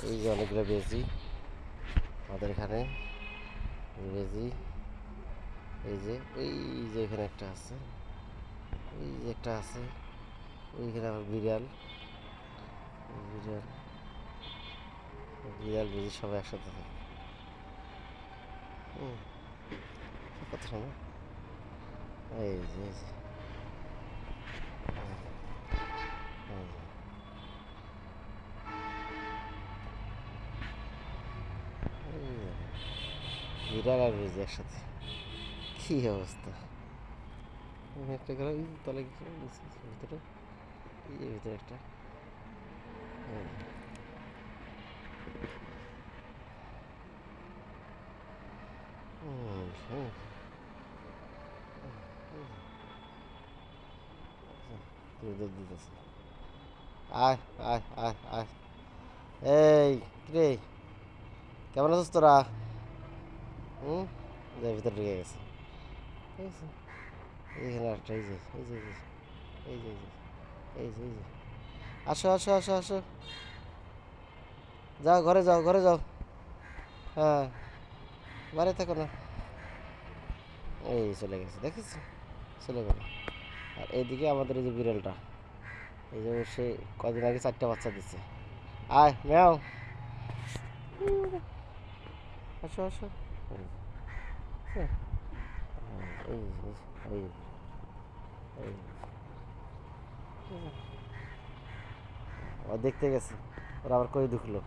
এই যে অনেকগুলো বেজি আমাদের এখানে বেজি এই যে ওই যে এখানে একটা আছে ওই যে একটা আছে ওইখানে আবার বিড়াল বিড়াল বিড়াল বেজি সবাই একসাথে থাকে। হুম, সময় এই যে। বিড়াল আর বেজি একসাথে। কি অবস্থা? একটা ওই তলে ভিতরে। এই যে ভিতরে একটা। এই যে। হুম, হুম। তুই দুধ দিতেছে। আয় আয় আয় আয়। এই রে কেমন আছিস তোরা? হুম ভিতরে ঢুকে গেছে এই যে, এইখানে একটা এই যে এই যে এই যে এই যে এই যে আসো আসো আসো আসো যাও ঘরে যাও ঘরে যাও হ্যাঁ বাইরে থাকো না এই চলে গেছে দেখেছ চলে গেল আর এইদিকে আমাদের এই যে বিড়ালটা এই যে সে কদিন আগে চারটা বাচ্চা দিচ্ছে আয় ম্যাও আসো আসো। এই এই। ও দেখতে গেছে। ওরা আবার কই ঢুকলো?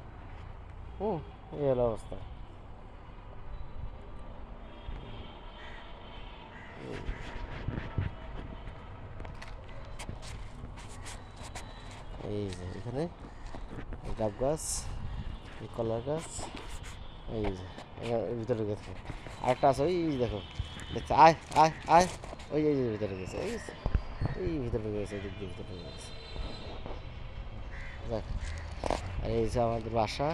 হুম। এই হলো অবস্থা। এই যে এখানে ডাব গাছ কলার গাছ এই যে। ভিতরে গেছে আরেকটা আছে, ওই দেখো, দেখছে, আয় আয় আয়, ওই এই ভিতরে গেছে এই এই ভিতরে গেছে দিয়ে ভিতরে গেছে দেখ, আর এই যে আমাদের বাসা,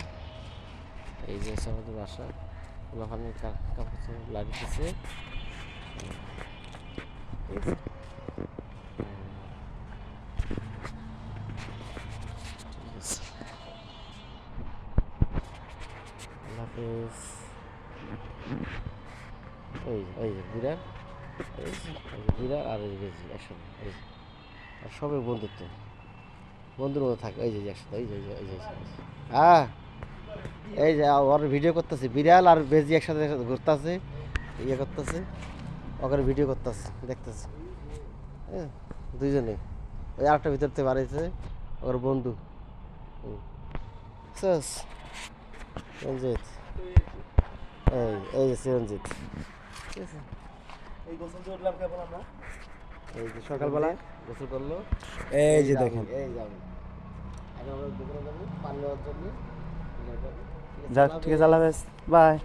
এই যে হচ্ছে আমাদের বাসা ওখানে কাপড় লাগিয়েছে। ঠিক আছে? ঠিক আছে আল্লাহ হাফেজ ওই ওই যে বিড়াল এই বিড়াল আর যে বেজি একসাথে এই আর সবাই বন্ধুত্ব বন্ধুর মতো থাকে এই যে একসাথে এই যে এই যে এই যে। হ্যাঁ এই যে ওর ভিডিও করতেছে বিড়াল আর বেজি একসাথে ঘুরতেছে ইয়ে করতেছে ওখানে ভিডিও করতেছে দেখতেছে হ্যাঁ দুইজনে ওই আরেকটা ভিতর থেকে বাড়িয়েছে ওর বন্ধু। শেষ এই এই যে চিরঞ্জিত ঠিক আছে এই গোসল দিয়ে উঠলাম কেবল আমরা? এই যে সকালবেলা গোসল করল। এই যে দেখেন। এই যে এখন আমরা দোকানে যাব পানি নেওয়ার জন্য। যাক ঠিক আছে আল্লাহ হাফেজ। বাই।